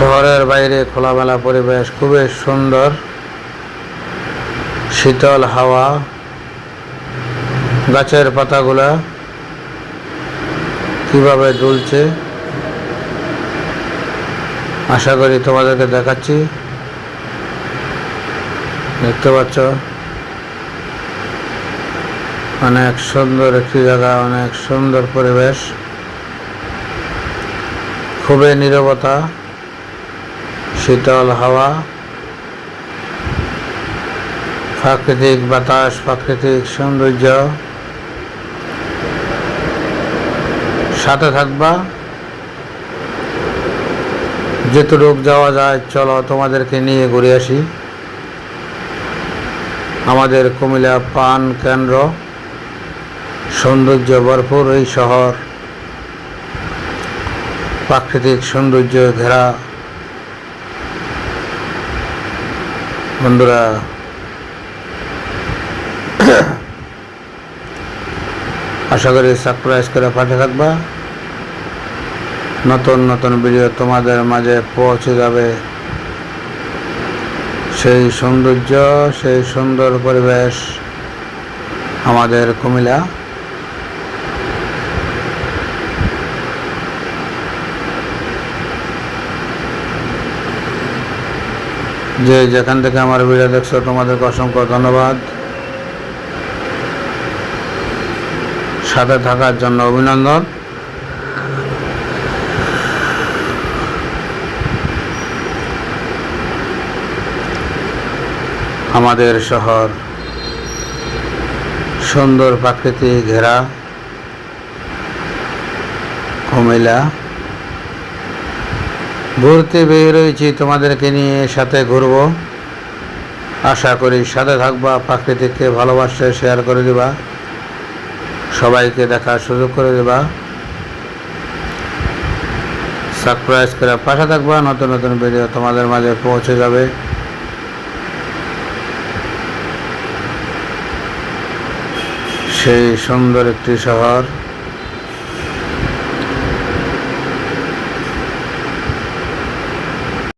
শহরের বাইরে খোলামেলা পরিবেশ, খুবই সুন্দর, শীতল হাওয়া, গাছের পাতাগুলা কীভাবে দুলছে, আশা করি তোমাদেরকে দেখাচ্ছি। দেখতে পাচ্ছ? অনেক সুন্দর একটি জায়গা, অনেক সুন্দর পরিবেশ। খুবই নীরবতা। শীতল হাওয়া, প্রাকৃতিক বাতাস, প্রাকৃতিক সৌন্দর্য। সাথে থাকবা। যেটুক যাওয়া যায়, চলো তোমাদেরকে নিয়ে ঘুরে আসি। আমাদের কুমিল্লা পান কেন্দ্র। সৌন্দর্য ভরপুর এই শহর। প্রাকৃতিক সৌন্দর্য ঘেরা বন্ধুরা, আশা করি সারপ্রাইজ করে পাঠে থাকবা। নতুন নতুন ভিডিও তোমাদের মাঝে পৌঁছে যাবে। সেই সৌন্দর্য, সেই সুন্দর পরিবেশ আমাদের কুমিল্লা। যে যেখান থেকে আমার ভিডিও দেখছ, তোমাদেরকে অসংখ্য ধন্যবাদ। সাথে থাকার জন্য অভিনন্দন। আমাদের শহর সুন্দর প্রাকৃতিক ঘেরা, কুমিল্লা। ঘুরতে বের হয়েছি, তোমাদেরকে নিয়ে সাথে ঘুরব। আশা করি সাথে থাকবা, প্রাকৃতিককে ভালোবাসে শেয়ার করে দিবা। সবাইকে দেখার সুযোগ করে দেবা। সারপ্রাইজ করে পাশে থাকবা, নতুন নতুন ভিডিও তোমাদের মাঝে পৌঁছে যাবে। সেই সুন্দর একটি শহর।